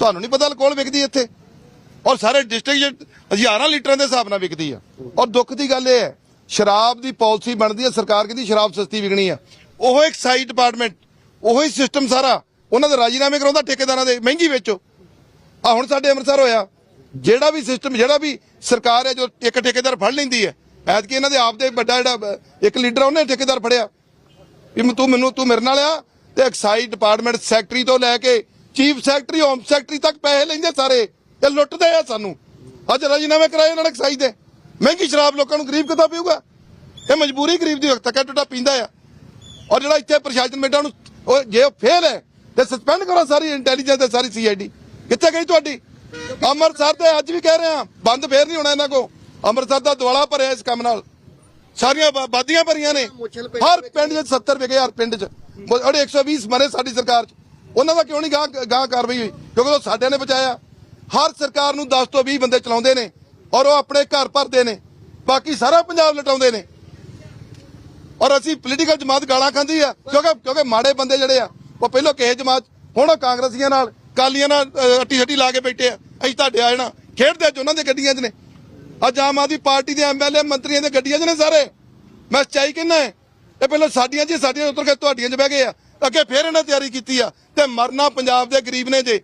ਤੁਹਾਨੂੰ ਨਹੀਂ ਪਤਾ ਅਲਕੋਹਲ ਵਿਕਦੀ ਇੱਥੇ? ਔਰ ਸਾਰੇ ਡਿਸਟ੍ਰਿਕਟ ਹਜ਼ਾਰਾਂ ਲੀਟਰਾਂ ਦੇ ਹਿਸਾਬ ਨਾਲ ਵਿਕਦੀ ਆ। ਔਰ ਦੁੱਖ ਦੀ ਗੱਲ ਇਹ ਹੈ ਸ਼ਰਾਬ ਦੀ ਪਾਲਿਸੀ ਬਣਦੀ ਹੈ ਸਰਕਾਰ ਕਹਿੰਦੀ ਸ਼ਰਾਬ ਸਸਤੀ ਵਿਕਣੀ ਆ। ਉਹ ਇੱਕ ਸਾਈਡ ਡਿਪਾਰਟਮੈਂਟ ਉਹੀ ਸਿਸਟਮ ਸਾਰਾ ਉਹਨਾਂ ਦੇ ਰਾਜੀਨਾਮੇ ਕਰਾਉਂਦਾ ਠੇਕੇਦਾਰਾਂ ਦੇ ਮਹਿੰਗੀ ਵੇਚੋ। ਆ ਹੁਣ ਸਾਡੇ ਅੰਮ੍ਰਿਤਸਰ ਹੋਇਆ। ਜਿਹੜਾ ਵੀ ਸਿਸਟਮ ਜਿਹੜਾ ਵੀ ਸਰਕਾਰ ਹੈ ਜੋ ਇੱਕ ਠੇਕੇਦਾਰ ਫੜ ਲੈਂਦੀ ਹੈ ਐਤਕੀ ਇਹਨਾਂ ਦੇ ਆਪ ਦੇ ਵੱਡਾ ਜਿਹੜਾ ਇੱਕ ਲੀਡਰ ਆ, ਉਹਨੇ ਠੇਕੇਦਾਰ ਫੜਿਆ। ਵੀ ਤੂੰ ਮੈਨੂੰ ਤੂੰ ਮੇਰੇ ਨਾਲ ਆ ਤੇ ਐਕਸਾਈਜ਼ ਡਿਪਾਰਟਮੈਂਟ ਸੈਕਟਰੀ ਤੋਂ ਲੈ ਕੇ ਚੀਫ ਸੈਕਟਰੀ ਹੋਮ ਸੈਕਟਰੀ ਤੱਕ ਪੈਸੇ ਲੈਂਦੇ ਸਾਰੇ। ਇਹ ਲੁੱਟਦੇ ਆ ਸਾਨੂੰ। ਅੱਜ ਰਾਜੀਨਾਮੇ ਕਰਾਏ ਇਹਨਾਂ ਨੇ ਦੇ। ਮਹਿੰਗੀ ਸ਼ਰਾਬ ਲੋਕਾਂ ਨੂੰ ਗਰੀਬ ਕਿੱਦਾਂ ਪੀਊਗਾ? ਇਹ ਮਜਬੂਰੀ ਗਰੀਬ ਦੀ ਤੱਕਾ ਟੁੱਟਾ ਪੀਂਦਾ ਆ। ਔਰ ਜਿਹੜਾ ਇੱਥੇ ਪ੍ਰਸ਼ਾਸਨ ਮੇਟਾ ਨੂੰ ਉਹ ਜੇ ਉਹ ਫੇਲ ਹੈ ਤੇ ਸਸਪੈਂਡ ਕਰੋ ਸਾਰੀ ਇੰਟੈਲੀਜੈਂਸ ਤੇ ਸਾਰੀ ਸੀਆਈਡੀ ਕਿੱਥੇ ਗਈ ਤੁਹਾਡੀ? ਅੰਮ੍ਰਿਤਸਰ ਤੇ ਅੱਜ ਵੀ ਕਹਿ ਰਹੇ ਆ ਬੰਦ ਫੇਰ ਨਹੀਂ ਹੋਣਾ ਇਹਨਾਂ ਕੋ ਅੰਮ੍ਰਿਤਸਰ ਦਾ ਦੁਆਲਾ ਭਰਿਆ ਇਸ ਕੰਮ ਨਾਲ। ਸਾਰੀਆਂ ਵਾਦੀਆਂ ਭਰੀਆਂ ਨੇ। ਹਰ ਪਿੰਡ 'ਚ 70 ਵਿਗੇ ਹਰ ਪਿੰਡ 'ਚ। ਉਹਦੇ 120 ਮਰੇ ਸਾਡੀ ਸਰਕਾਰ 'ਚ। ਉਹਨਾਂ ਦਾ ਕਿਉਂ ਨਹੀਂ ਗਾਂ ਗਾਂ ਕਾਰਵਾਈ ਹੋਈ? ਕਿਉਂਕਿ ਉਹ ਸਾਡਿਆਂ ਨੇ ਬਚਾਇਆ। ਹਰ ਸਰਕਾਰ ਨੂੰ 10 ਤੋਂ 20 ਬੰਦੇ ਚਲਾਉਂਦੇ ਨੇ ਔਰ ਉਹ ਆਪਣੇ ਘਰ ਭਰਦੇ ਨੇ। ਬਾਕੀ ਸਾਰਾ ਪੰਜਾਬ ਲਟਾਉਂਦੇ ਨੇ। ਔਰ ਅਸੀਂ ਪੋਲੀਟੀਕਲ ਜਮਾਤ ਗਾਲਾਂ ਖਾਂਦੀ ਆ। ਕਿਉਂਕਿ ਕਿਉਂਕਿ ਮਾੜੇ ਬੰਦੇ ਜਿਹੜੇ ਆ, ਉਹ ਪਹਿਲਾਂ ਕਿਸੇ ਜਮਾਤ, ਹੁਣ ਉਹ ਕਾਂਗਰਸੀਆਂ ਨਾਲ, ਕਾਲੀਆਂ ਨਾਲ ਅੱਟੀ ਛੱਟੀ ਲਾ ਕੇ ਬੈਠੇ ਆ। ਅਸੀਂ ਤੁਹਾਡੇ ਆ ਜਾਣਾ ਖੇਡਦੇ ਅੱਜ ਉਹਨਾਂ ਦੇ ਗੱਡੀਆਂ 'ਚ ਨੇ। ਅੱਜ ਆਮ ਆਦਮੀ ਪਾਰਟੀ ਦੇ ਐਮਐਲਏ ਮੰਤਰੀਆਂ ਦੇ ਗੱਡੀਆਂ 'ਚ ਨੇ ਸਾਰੇ। ਮੈਂ ਸੱਚਾਈ ਕਹਿੰਦਾ ਇਹ ਪਹਿਲਾਂ ਸਾਡੀਆਂ 'ਚ ਸਾਡੀਆਂ ਉਤਰ ਕੇ ਤੁਹਾਡੀਆਂ 'ਚ ਬਹਿ ਗਏ ਆ। ਅੱਗੇ ਫੇਰ ਇਹਨਾਂ ਤਿਆਰੀ ਕੀਤੀ ਆ ਤੇ ਮਰਨਾ ਪੰਜਾਬ ਦੇ ਗਰੀਬ ਨੇ ਜੇ।